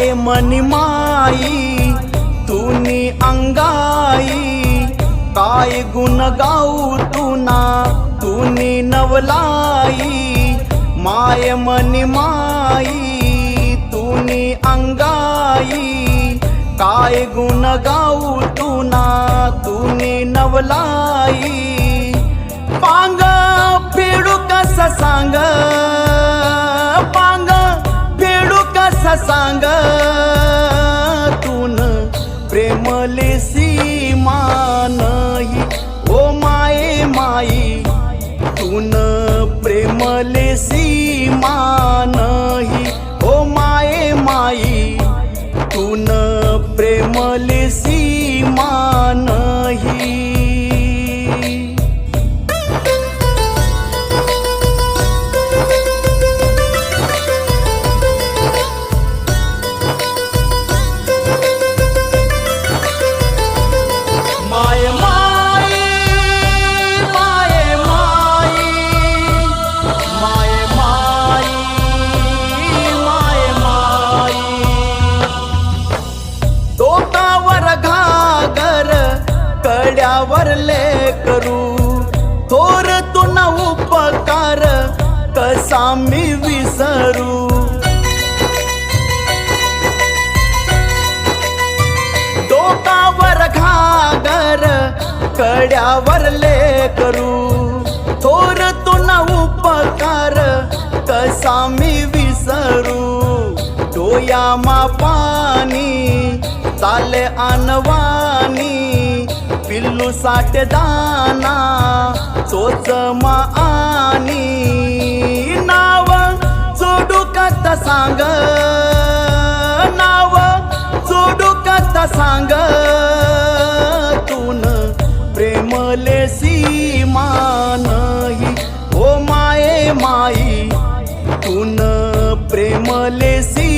आहे मनमाई तुनी अंगाई। काय गुण गाऊ तुना तुनी नवलाई। माय मनी माई तुनी अंगाई। काय गुण गाऊ तुना तुनी नवलाई। पांग फेडू कस सांग? कसा तून प्रेमले सीमानही ओ माये माई तून प्रेमले सीमानही ओ माये माई तून प्रेमले सीमान कसा मी विसरू. डोकावर घागर कड्यावर ले करू थोर तुन उपकार कसा मी विसरू. डोयामा पाणी चाले अनवानी पिल्लू साठ दाना चोचमा आणि नाव आता सांग तून प्रेमले सीमान ओ माये माई तून प्रेमले सी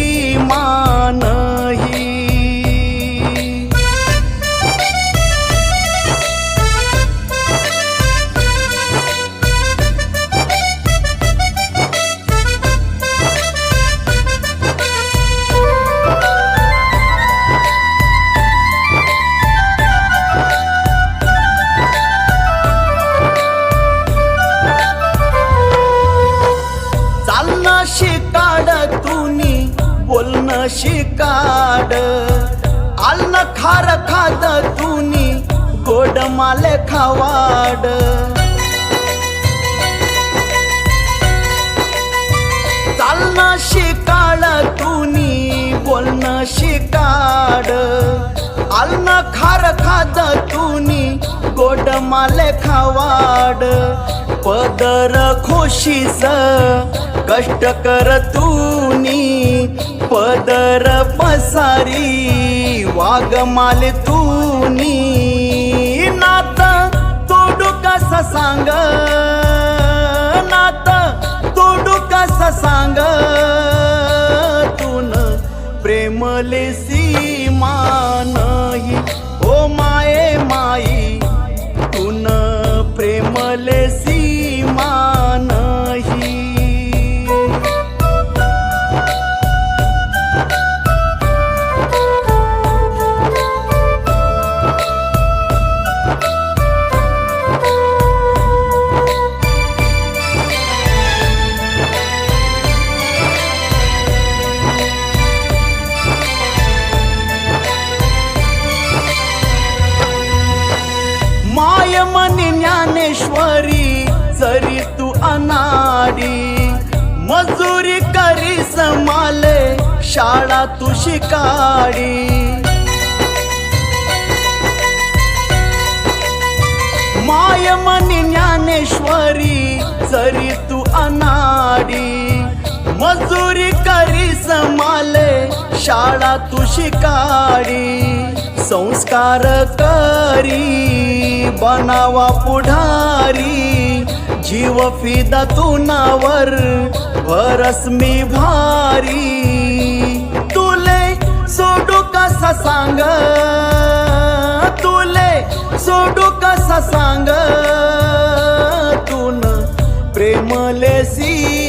शिकाड आलनं खार खात तुनी गोड माले खावाड. चालणं शिकाड तुनी बोलणं शिकाड. आलनं खार खात तुनी गोड माले खावाड. पदर खोशीस कष्ट कर तू. पदर पसारी वागमाल तुनी. नात तोडू कसा सांग? नात तोडू कसा सांग? तून प्रेमले ज्ञानेश्वरी जरी तू अनाडी मजुरी करी समाले शाळा तू शिकाडी. माय मनी ज्ञानेश्वरी जरी तू अनाडी मजुरी करी समाले शाळा तू शिकाडी संस्कार करी बनावा पुढारी जीव फिदा तुनावर भरस मी भारी. तुले सोडू कसा सांग? तुले सोडू कसा सांग? तून प्रेमले सी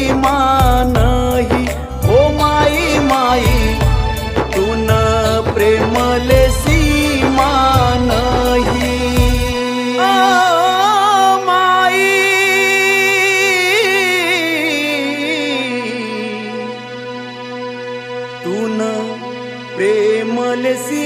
ऐसी